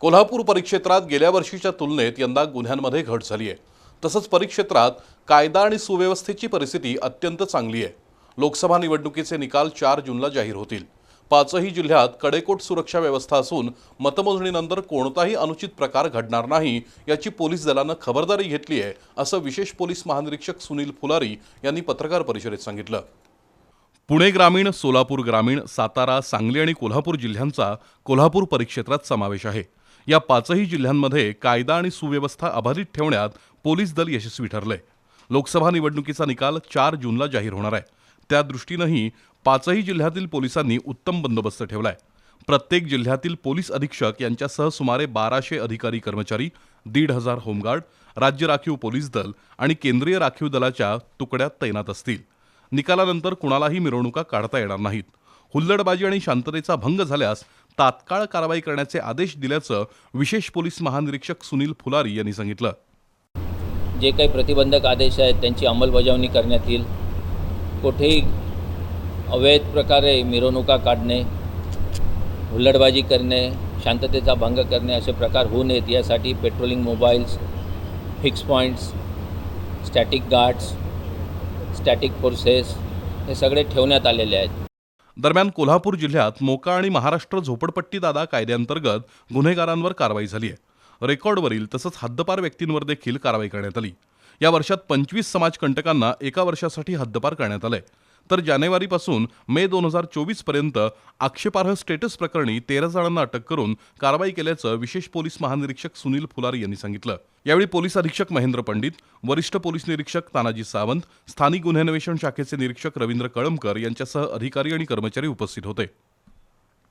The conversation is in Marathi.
कोल्हापूर परिक्षेत्रात गेल्या वर्षीच्या तुलनेत यंदा गुन्ह्यांमध्ये घट झाली आहे तसंच परिक्षेत्रात कायदा आणि सुव्यवस्थेची परिस्थिती अत्यंत चांगली आहे. लोकसभा निवडणुकीचे निकाल चार जूनला जाहीर होतील. पाचही जिल्ह्यात कडेकोट सुरक्षा व्यवस्था असून मतमोजणीनंतर कोणताही अनुचित प्रकार घडणार नाही याची पोलीस दलानं खबरदारी घेतली आहे असं विशेष पोलीस महानिरीक्षक सुनील फुलारी यांनी पत्रकार परिषदेत सांगितलं. पुणे ग्रामीण सोलापूर ग्रामीण सातारा सांगली आणि कोल्हापूर जिल्ह्यांचा कोल्हापूर परिक्षेत्रात समावेश आहे. या पाचही जिल्ह्यांमध्ये कायदा आणि सुव्यवस्था अबाधित ठेवण्यात पोलीस दल यशस्वी ठरले. लोकसभा निवडणुकीचा निकाल चार जूनला जाहीर होणार आहे. त्या दृष्टीनंही पाचही जिल्ह्यातील पोलिसांनी उत्तम बंदोबस्त ठेवलाय. प्रत्येक जिल्ह्यातील पोलीस अधीक्षक यांच्यासह सुमारे बाराशे अधिकारी कर्मचारी दीड हजार होमगार्ड राज्य राखीव पोलीस दल आणि केंद्रीय राखीव दलाच्या तुकड्यात तैनात असतील. निकालानंतर कुणालाही मिरवणुका काढता येणार नाहीत. हुल्लडबाजी आणि शांततेचा भंग झाल्यास तात्काळ कारवाई करण्याचे आदेश दिल्याचं विशेष पोलीस महानिरीक्षक सुनील फुलारी यांनी सांगितलं. जे काही प्रतिबंधक आदेश आहेत त्यांची अंमलबजावणी करण्यात येईल. कुठेही अवैध प्रकारे मिरवणुका काढणे हुल्लडबाजी करणे शांततेचा भंग करणे असे प्रकार होऊ नयेत यासाठी patrolling mobiles fix points static guards static forces हे सगळे ठेवण्यात आलेले आहेत. दरम्यान कोल्हापूर जिल्ह्यात मोका आणि महाराष्ट्र झोपडपट्टी दादा कायद्याअंतर्गत गुन्हेगारांवर कारवाई झाली आहे रेकॉर्डवरील तसंच हद्दपार व्यक्तींवर देखील कारवाई करण्यात आली. या वर्षात पंचवीस समाजकंटकांना एका वर्षासाठी हद्दपार करण्यात आलंय. तर जानेवारीपासून मे दोन हजार चोवीसपर्यंत आक्षेपार्ह स्टेटस प्रकरणी तेरा जणांना अटक करून कारवाई केल्याचं विशेष पोलीस महानिरीक्षक सुनील फुलारी यांनी सांगितलं. यावेळी पोलीस अधीक्षक महेंद्र पंडित वरिष्ठ पोलीस निरीक्षक तानाजी सावंत स्थानिक गुन्हे अन्वेषण शाखेचे निरीक्षक रवींद्र कळमकर यांच्यासह अधिकारी आणि कर्मचारी उपस्थित होते.